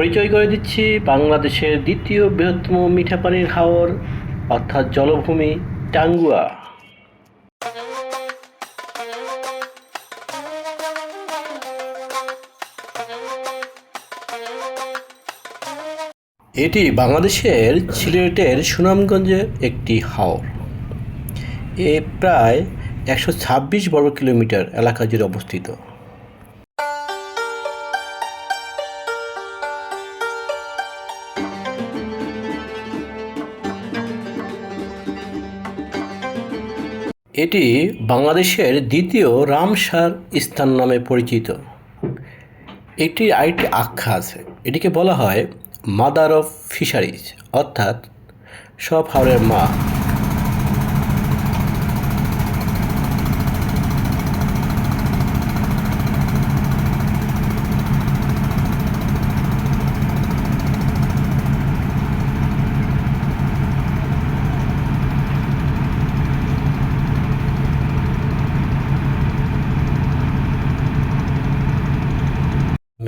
পরিচয় করে দিচ্ছি বাংলাদেশের দ্বিতীয় বৃহত্তম মিঠা পানির হাওর অর্থাৎ জলভূমি টাঙ্গুয়া। এটি বাংলাদেশের সিলেটের সুনামগঞ্জের একটি হাওর। এ প্রায় একশো ছাব্বিশ বর্গ কিলোমিটার এলাকা জুড়ে অবস্থিত। এটি বাংলাদেশের দ্বিতীয় রামসার স্থান নামে পরিচিত। একটি আরেকটি আখ্যা আছে। এটিকে বলা হয় মাদার অফ ফিশারিজ, অর্থাৎ সব হাওড়ের মা।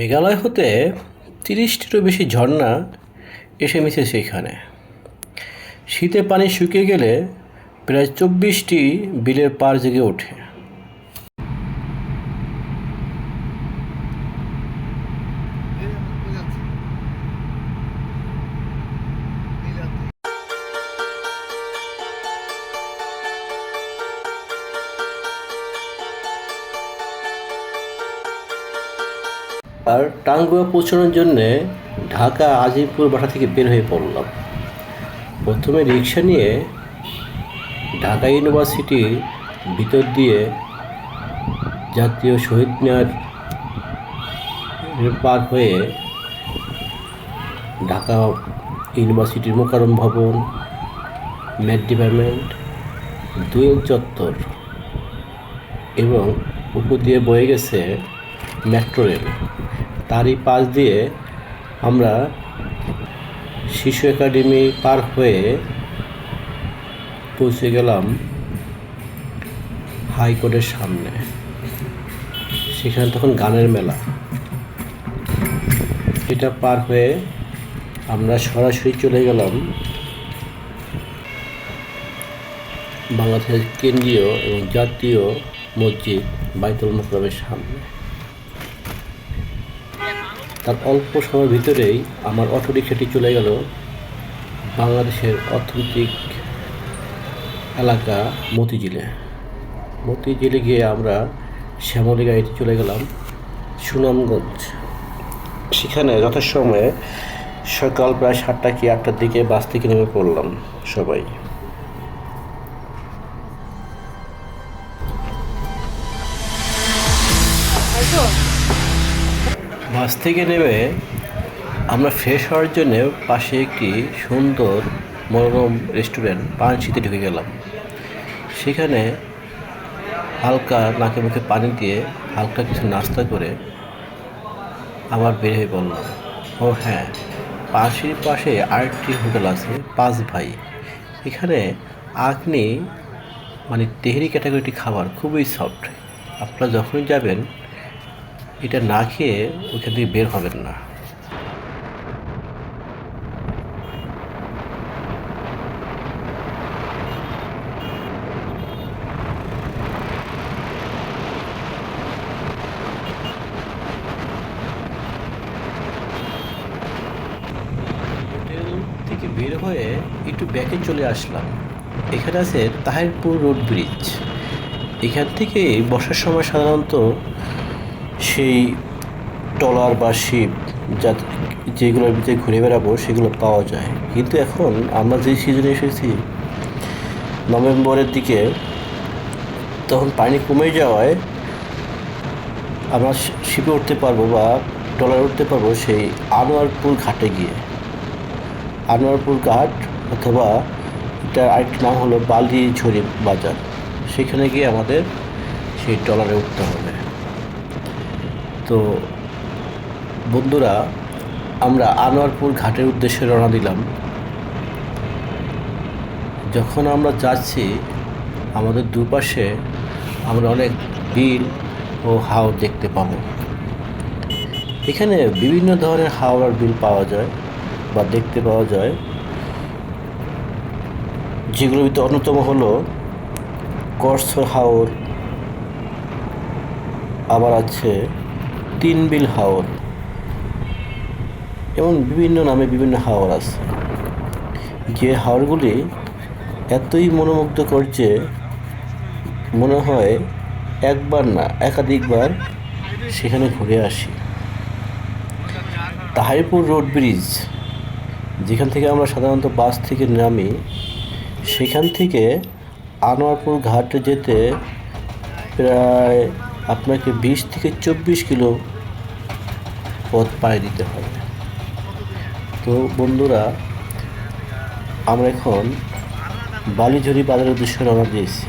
মেঘালয় হতে তিরিশটিরও বেশি ঝর্ণা এসে মিশেছে সেইখানে। শীতে পানি শুকিয়ে গেলে প্রায় চব্বিশটি বিলের পার জেগে ওঠে। টাঙ্গুয়া পৌঁছানোর জন্যে ঢাকা আজিমপুর বাসা থেকে বের হয়ে পড়লাম। প্রথমে রিক্সা নিয়ে ঢাকা ইউনিভার্সিটির ভিতর দিয়ে জাতীয় শহীদ মিনার পার হয়ে ঢাকা ইউনিভার্সিটির মোকারম ভবন ম্যাথ ডিপার্টমেন্ট, দুয়েল চত্বর এবং উপর দিয়ে বয়ে গেছে মেট্রো রেল। তারই পাশ দিয়ে আমরা শিশু একাডেমি পার হয়ে পৌঁছে গেলাম হাইকোর্টের সামনে। সেখানে তখন গানের মেলা। এটা পার হয়ে আমরা সরাসরি চলে গেলাম বাংলাদেশের কেন্দ্রীয় এবং জাতীয় মসজিদ বাইতুল মোকরমের সামনে। তার অল্প সময়ের ভিতরেই আমার অটো রিক্সাটি চলে গেল বাংলাদেশের অর্থনৈতিক এলাকা মতিঝিলে। মতিঝিলে গিয়ে আমরা শ্যামলী গাড়িতে চলে গেলাম সুনামগঞ্জ। সেখানে যথাসময়ে সকাল প্রায় সাতটা কি আটটার দিকে বাস থেকে নেমে পড়লাম সবাই। বাস থেকে নেমে আমরা ফ্রেশ হওয়ার জন্য পাশে একটি সুন্দর মনোরম রেস্টুরেন্ট পানশিতে ঢুকে গেলাম। সেখানে হালকা নাকে মুখে পানি দিয়ে হালকা কিছু নাস্তা করে আবার বের হয়ে পড়লাম ও হ্যাঁ পাশের পাশে আরেকটি হোটেল আছে, পাঁচ ভাই। এখানে আগনি মানে তেহরি ক্যাটাগরিটি খাবার খুবই সফট আপনারা যখনই যাবেন এটা না খেয়ে ওইখান থেকে বের হবেন না। থেকে বের হয়ে একটু ব্যাকে চলে আসলাম। এখানে আছে তাহিরপুর রোড ব্রিজ। এখান থেকে বর্ষার সময় সাধারণত সেই ট্রলার বা শিপ যা যেগুলোর ভিতরে ঘুরে বেড়াবো, সেগুলো পাওয়া যায়। কিন্তু এখন আমরা যে সিজনে এসেছি, নভেম্বরের দিকে, তখন পানি কমে যাওয়ায় আমরা শিপে উঠতে পারব বা ট্রলার উঠতে পারব সেই আনোয়ারপুর ঘাটে গিয়ে। আনোয়ারপুর ঘাট অথবা এটার আরেকটি নাম হলো বালিঝড়ি বাজার। সেখানে গিয়ে আমাদের সেই ট্রলারে উঠতে হবে। তো বন্ধুরা, আমরা আনোয়ারপুর ঘাটের উদ্দেশ্যে রওনা দিলাম। যখন আমরা যাচ্ছি, আমাদের দুপাশে আমরা অনেক বিল ও হাওর দেখতে পাবো। এখানে বিভিন্ন ধরনের হাওড়ার বিল পাওয়া যায় বা দেখতে পাওয়া যায়। যেগুলোর ভিতরে অন্যতম হলো কর্সর হাওর। আবার আছে তিন বিল হাওর। এবং বিভিন্ন নামে বিভিন্ন হাওর আছে। যে হাওরগুলি এতই মনোমুগ্ধ করছে মনে হয় একবার না, একাধিকবার সেখানে ঘুরে আসি। তাহারিপুর রোড ব্রিজ, যেখান থেকে আমরা সাধারণত বাস থেকে নামি, সেখান থেকে আনোয়ারপুর ঘাটে যেতে প্রায় আপনাকে বিশ থেকে চব্বিশ কিলো পথ পায়ে দিতে হবে। তো বন্ধুরা, আমরা এখন বালিঝুরি বাজারের উদ্দেশ্যে রওনা দিয়েছি।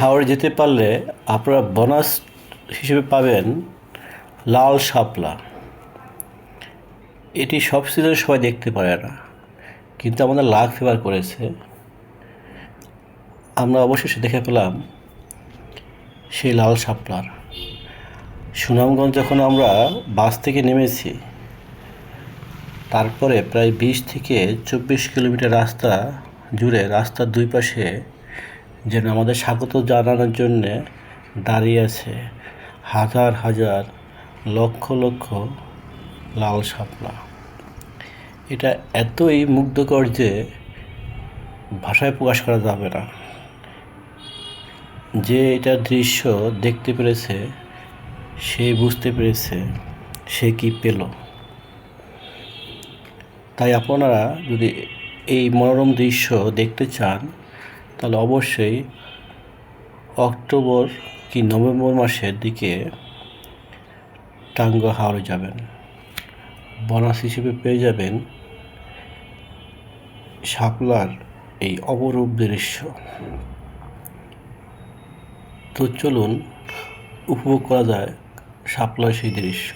হাওড়ে যেতে পারলে আপনারা বোনাস হিসেবে পাবেন লাল শাপলা। এটি সব সিজনে সবাই দেখতে পারে না, কিন্তু আমাদের লাখ ফেভার করেছে। আমরা অবশেষে দেখে পেলাম সেই লাল শাপলার। সুনামগঞ্জ যখন আমরা বাস থেকে নেমেছি, তারপরে প্রায় বিশ থেকে চব্বিশ কিলোমিটার রাস্তা জুড়ে রাস্তার দুই পাশে যেন আমাদের স্বাগত জানানোর জন্যে দাঁড়িয়ে আছে হাজার হাজার লক্ষ লক্ষ লাল শাপলা এটা এতই মুগ্ধকর যে ভাষায় প্রকাশ করা যাবে না। যে এটা দৃশ্য দেখতে পেরেছে, সে বুঝতে পেরেছে, সে কি পেল। তাই আপনারা যদি এই মনোরম দৃশ্য দেখতে চান তাহলে অবশ্যই অক্টোবর কি নভেম্বর মাসের দিকে টাঙ্গা হাওড়ে যাবেন। বোনাস হিসেবে পেয়ে যাবেন শাপলার এই অপরূপ দৃশ্য। তো চলুন, উপভোগ করা যায় শাপলার সেই দৃশ্য।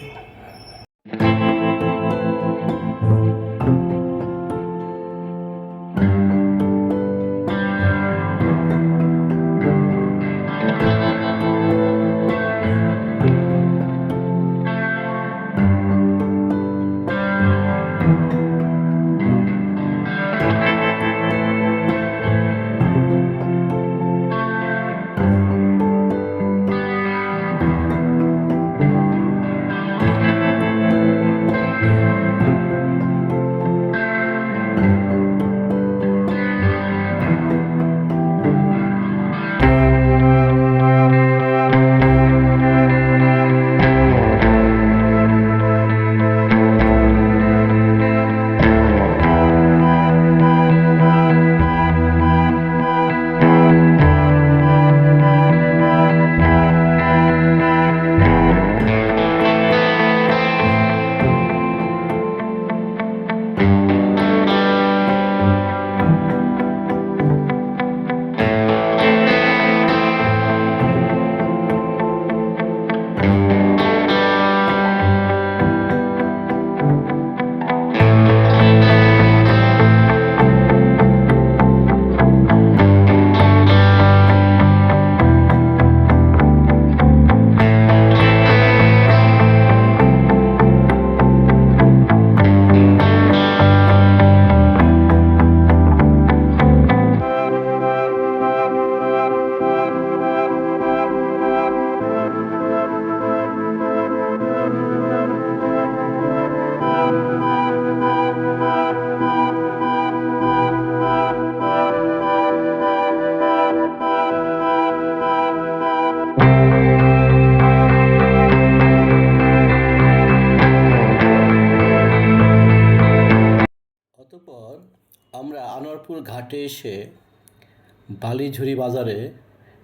বালিঝুরি বাজারে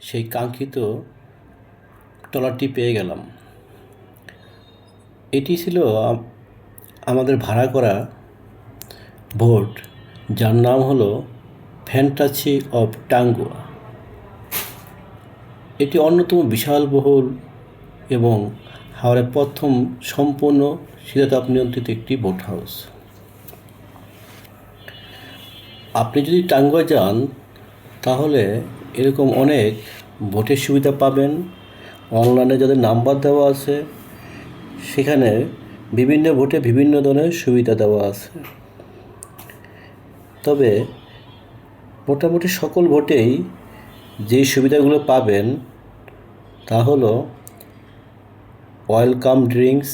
সেই কাঙ্ক্ষিত ট্রলারটি পেয়ে গেলাম। এটি ছিল আমাদের ভাড়া করা বোট, যার নাম হলো ফ্যান্টাসি অফ টাঙ্গুয়া। এটি অন্যতম বিশাল বহুল এবং হাওড়ার প্রথম সম্পূর্ণ শীতাতাপ নিয়ন্ত্রিত একটি বোট হাউস। আপনি যদি টাঙ্গুয়া যান তাহলে এরকম অনেক ভোটের সুবিধা পাবেন। অনলাইনে যাদের নাম্বার দেওয়া আছে, সেখানে বিভিন্ন ভোটে বিভিন্ন ধরনের সুবিধা দেওয়া আছে। তবে মোটামুটি সকল ভোটেই যেই সুবিধাগুলো পাবেন, তা হলো welcome drinks,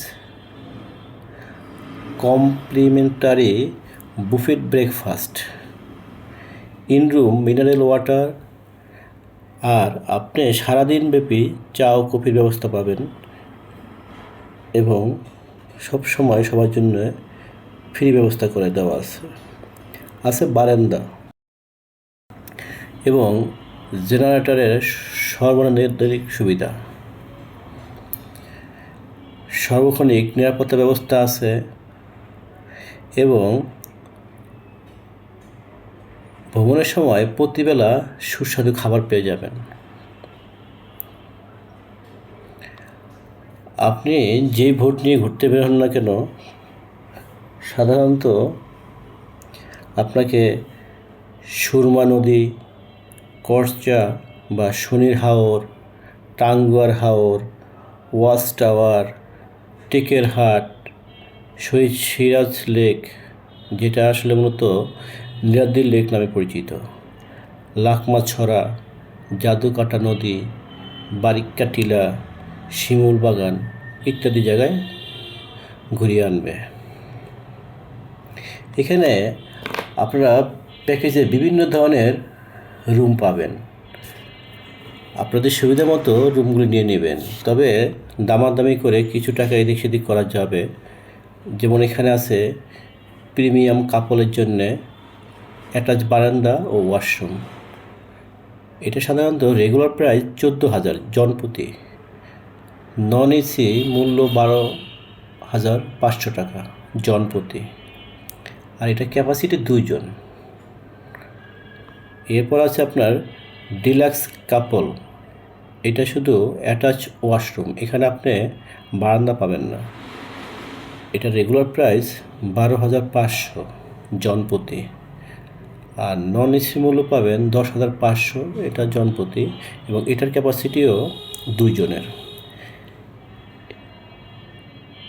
complimentary buffet breakfast. In room mineral water, আর আপনি সারাদিন ব্যাপী চা ও কফির ব্যবস্থা পাবেন এবং সব সময় সবার জন্য ফ্রি ব্যবস্থা করে দেওয়া আছে। আছে বারান্দা এবং জেনারেটরের সর্বনির্ধারিত সুবিধা। সার্বক্ষণিক নিরাপত্তা ব্যবস্থা আছে এবং ভ্রমণের সময় প্রতিবেলা সুস্বাদু খাবার পেয়ে যাবেন। আপনি যেই ভোট নিয়ে ঘুরতে বের হন না কেন, সাধারণত আপনাকে সুরমা নদী, করচা বা শনির হাওর, টাঙ্গুয়ার হাওর, ওয়াচ টাওয়ার টেকের হাট শহীদ সিরাজ লেক, যেটা আসলে মূলত নীলাদ্রি লেক নামে পরিচিত। লাকমাছড়া, জাদুকাটা নদী বারিক্কা টিলা শিমুল বাগান ইত্যাদি জায়গায় ঘুরিয়ে আনবে। এখানে আপনারা প্যাকেজে বিভিন্ন ধরনের রুম পাবেন। আপনাদের সুবিধা মতো রুমগুলি নিয়ে নেবেন। তবে দামাদামি করে কিছু টাকা এদিক সেদিক করা যাবে। যেমন এখানে আছে প্রিমিয়াম কাপলের জন্যে অ্যাটাচ বারান্দা ও ওয়াশরুম। এটা সাধারণত রেগুলার প্রাইস চোদ্দ হাজার জনপ্রতি। নন এসি মূল্য বারো হাজার পাঁচশো টাকা জনপ্রতি। আর এটা ক্যাপাসিটি দুইজন। এরপর আছে আপনার ডিলাক্স কাপল এটা শুধু অ্যাটাচ ওয়াশরুম এখানে আপনি বারান্দা পাবেন না। এটা রেগুলার প্রাইস বারো হাজার পাঁচশো জনপ্রতি। আর নন এসি মূল্য পাবেন দশ হাজার পাঁচশো, এটা জনপ্রতি, এবং এটার ক্যাপাসিটিও দুইজনের।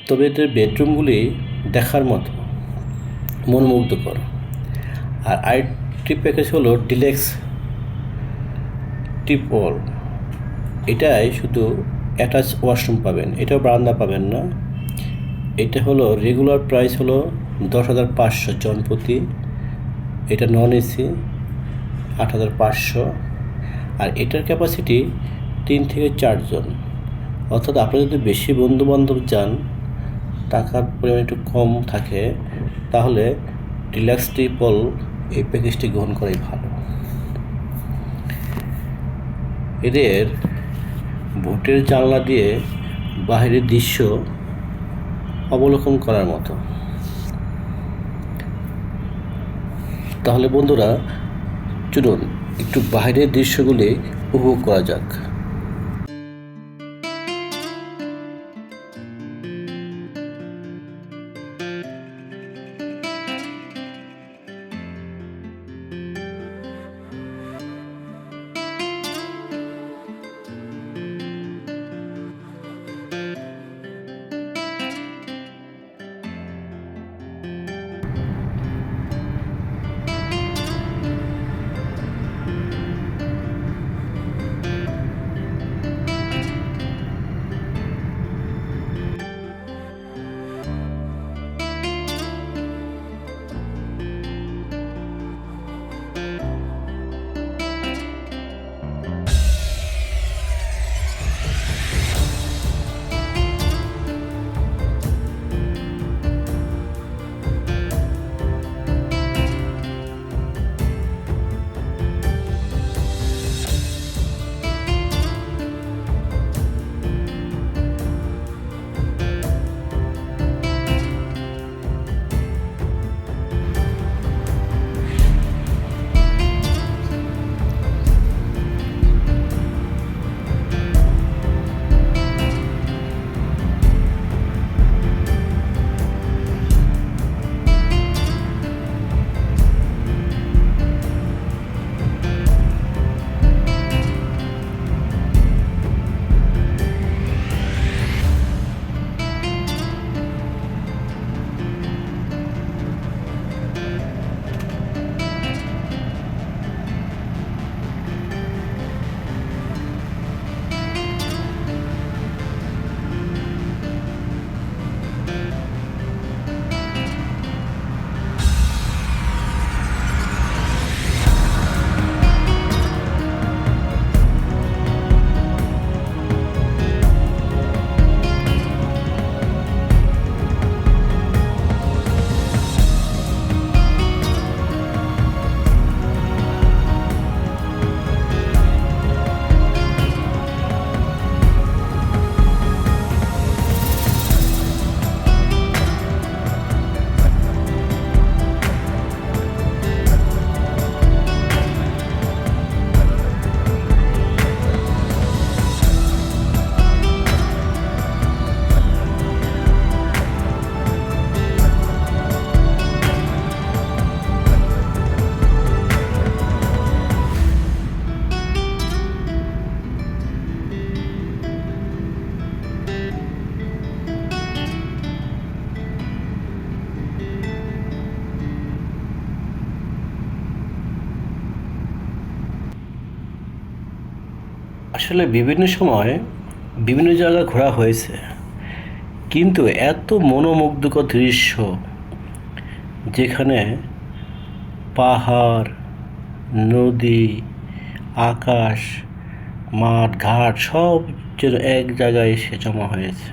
তবে এদের বেডরুমগুলি দেখার মতো, মনোমুগ্ধকর। আর আরেকটি প্যাকেজ হলো ডিলেক্স টিপ ওয়াল এটাই শুধু অ্যাটাচ ওয়াশরুম পাবেন, এটাও বারান্দা পাবেন না। এটা হলো রেগুলার প্রাইস হলো দশ হাজার পাঁচশো, জনপ্রতি। এটা নন এসি আট হাজার পাঁচশো। আর এটার ক্যাপাসিটি তিন থেকে চারজন অর্থাৎ আপনি যদি বেশি বন্ধু বান্ধব যান, টাকার পরিমাণ একটু কম থাকে, তাহলে ডিলাক্স ট্রিপল এই প্যাকেজটি গ্রহণ করাই ভালো। এদের ভোটের জানলা দিয়ে বাহিরের দৃশ্য অবলোকন করার মতো। তাহলে বন্ধুরা চলুন একটু বাইরের দৃশ্যগুলি উপভোগ করা যাক। আসলে বিভিন্ন সময় বিভিন্ন জায়গা ঘোরা হয়েছে, কিন্তু এত মনোমুগ্ধকর দৃশ্য যেখানে পাহাড়, নদী, আকাশ, মাঠ, ঘাট সব যেন এক জায়গায় এসে জমা হয়েছে।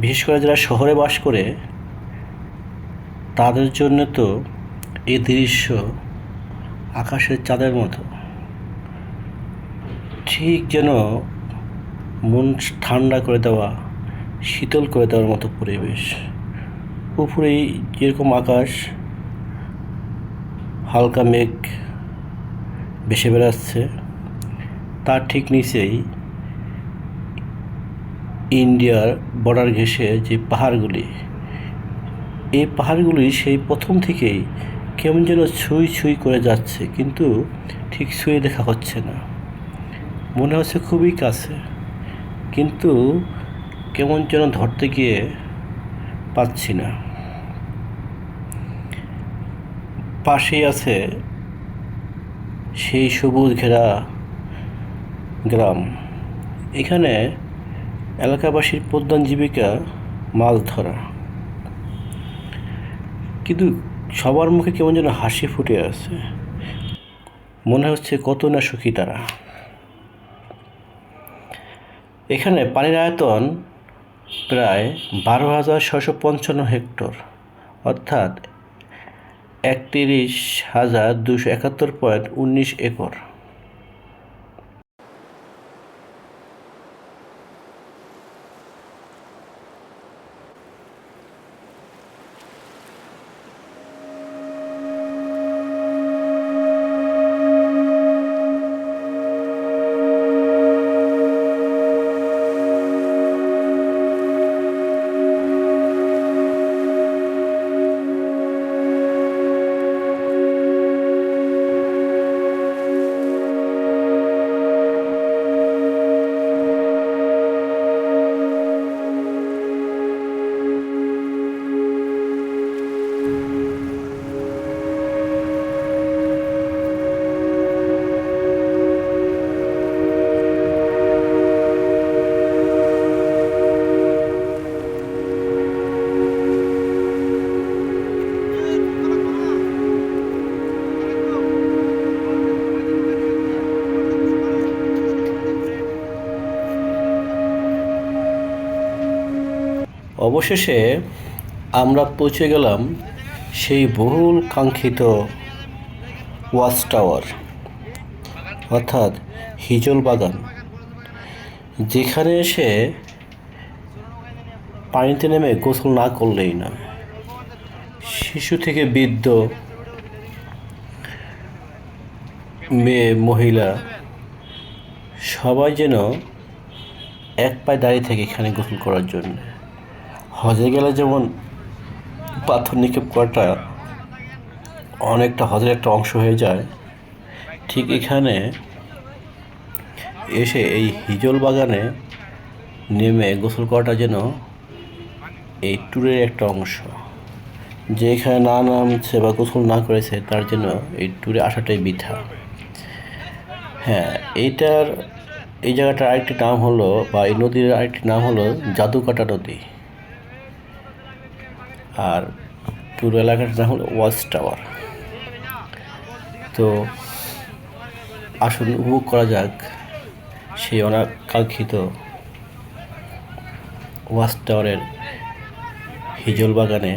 বিশেষ করে যারা শহরে বাস করে, তাদের জন্য তো এই দৃশ্য আকাশের চাঁদের মতো। ঠিক যেন মন ঠান্ডা করে দেওয়া, শীতল করে দেওয়ার মতো পরিবেশ। উপরেই যেরকম আকাশ, হালকা মেঘ ভেসে বেড়াচ্ছে, তার ঠিক নিচেই ইন্ডিয়ার বর্ডার ঘেঁষে যে পাহাড়গুলি, এই পাহাড়গুলি সেই প্রথম থেকেই কেমন যেন ছুঁই ছুঁই করে যাচ্ছে, কিন্তু ঠিক ছুঁয়ে দেখা হচ্ছে না। মনে হচ্ছে খুবই কাছে। কিন্তু কেমন যেন ধরতে গিয়ে পাচ্ছি না। পাশেই আছে সেই সবুজ ঘেরা গ্রাম। এখানে এলাকাবাসীর প্রধান জীবিকা মাছ ধরা। কিন্তু সবার মুখে কেমন যেন হাসি ফুটে আছে। মনে হচ্ছে কত না সুখী তারা। এখানে পানির আয়তন প্রায় বারো হাজার ছশো পঞ্চান্ন হেক্টর, অর্থাৎ একত্রিশ হাজার দুশো একাত্তর পয়েন্ট উনিশ একর। অবশেষে আমরা পৌঁছে গেলাম সেই বহুল কাঙ্ক্ষিত ওয়াচ টাওয়ার, অর্থাৎ হিজল বাগান, যেখানে এসে পানিতে নেমে গোসল না করলেই না। শিশু থেকে বৃদ্ধ মেয়ে, মহিলা, সবাই যেন এক পায়ে দাঁড়িয়ে থাকে এখানে গোসল করার জন্য। হজে গেলে যেমন পাথর নিক্ষেপ করাটা অনেকটা হজের একটা অংশ হয়ে যায়, ঠিক এখানে এসে এই হিজল বাগানে নেমে গোসল করাটা যেন এই ট্যুরের একটা অংশ। যে এখানে না নামছে বা গোসল না করেছে তার জন্য এই ট্যুরে আসাটাই বৃথা। হ্যাঁ এইটার, এই জায়গাটার আরেকটি নাম হলো বা এই নদীর আরেকটি নাম হলো জাদুকাটা নদী। আর পুরো এলাকাটার নাম হলো ওয়াচ টাওয়ার। তো আসুন, উপভোগ করা যাক সেই অনাকাঙ্ক্ষিত ওয়াচ টাওয়ারের হিজল বাগানে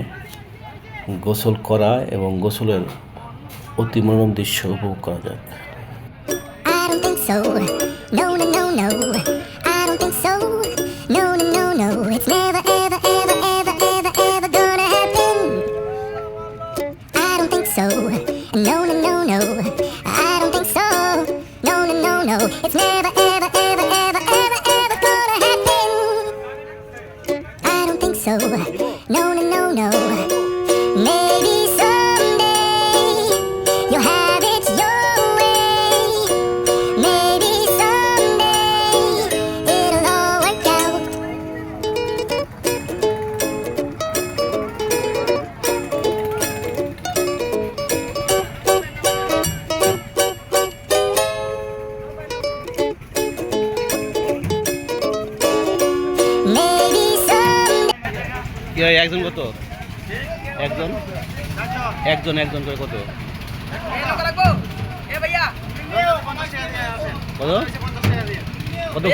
গোসল করা এবং গোসলের অতি মনোরম দৃশ্য উপভোগ করা যাক। It's never, কি হয় একজন কত? একজন? একজন একজন করে কত? কত? কত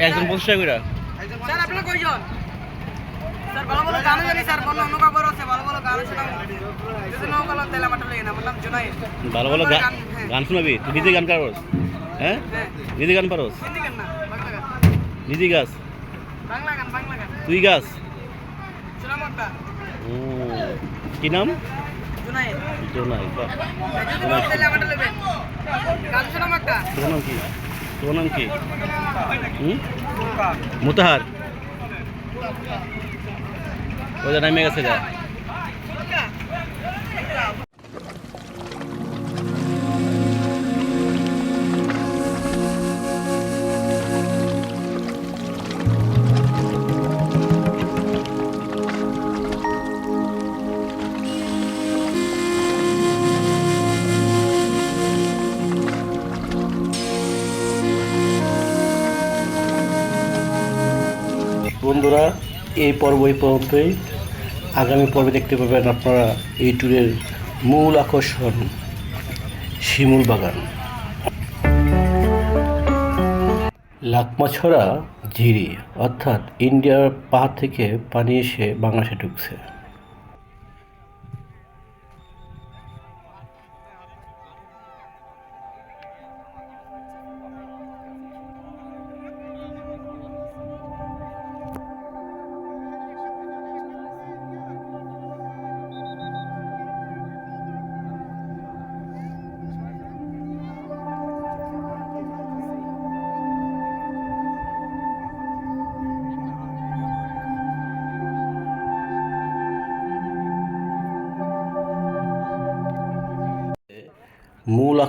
একজন পঁচিশ টাকা করে স্যার ভালো ভালো গান জানি স্যার বন্য অন্য খবর আছে ভালো ভালো গান শোনাম যদি নৌকালো তেলা মাটা লই না বললাম জুনাইদ ভালো ভালো গান, হ্যাঁ। শোনাবি তুই নিজে গান পারোস হ্যাঁ হ্যাঁ নিজে গান। পারোস নিজে গাছ তুই গাছ? ও, কি নাম? জোনাই তোর নাম কি? তোর নাম কি? মুতাহার। ওই নামে গেছে গা। বন্ধুরা, এই পর্ব এই পর্যন্তই। আগামী পর্বে দেখতে পাবেন আপনারা এই ট্যুরের মূল আকর্ষণ, শিমুল বাগান। লাকমাছড়া ঝিরি, অর্থাৎ ইন্ডিয়ার পাহাড় থেকে পানি এসে বাংলাদেশে ঢুকছে।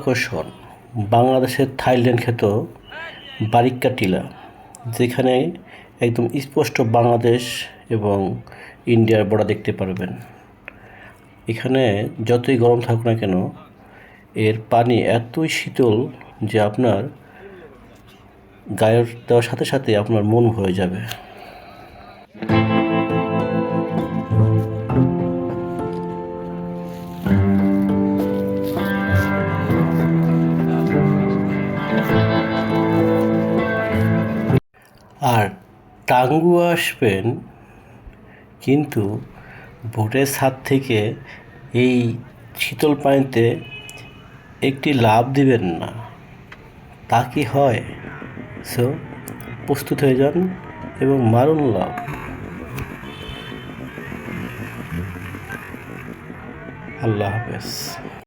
আকর্ষণ। বাংলাদেশের থাইল্যান্ড খ্যাত বারিক্কা টিলা, যেখানে একদম স্পষ্ট বাংলাদেশ এবং ইন্ডিয়ার বর্ডার দেখতে পারবেন। এখানে যতই গরম থাকুক না কেন, এর পানি এতই শীতল যে আপনার গায়ের দেওয়ার সাথে সাথে আপনার মন হয়ে যাবে। টাঙ্গু আসবেন, কিন্তু ভোটের ছাদ থেকে এই শীতল পানিতে একটি লাভ দিবেন না। তা কি হয়? সো প্রস্তুত হয়ে যান এবং মারুন লাভ। আল্লাহ হাফেজ।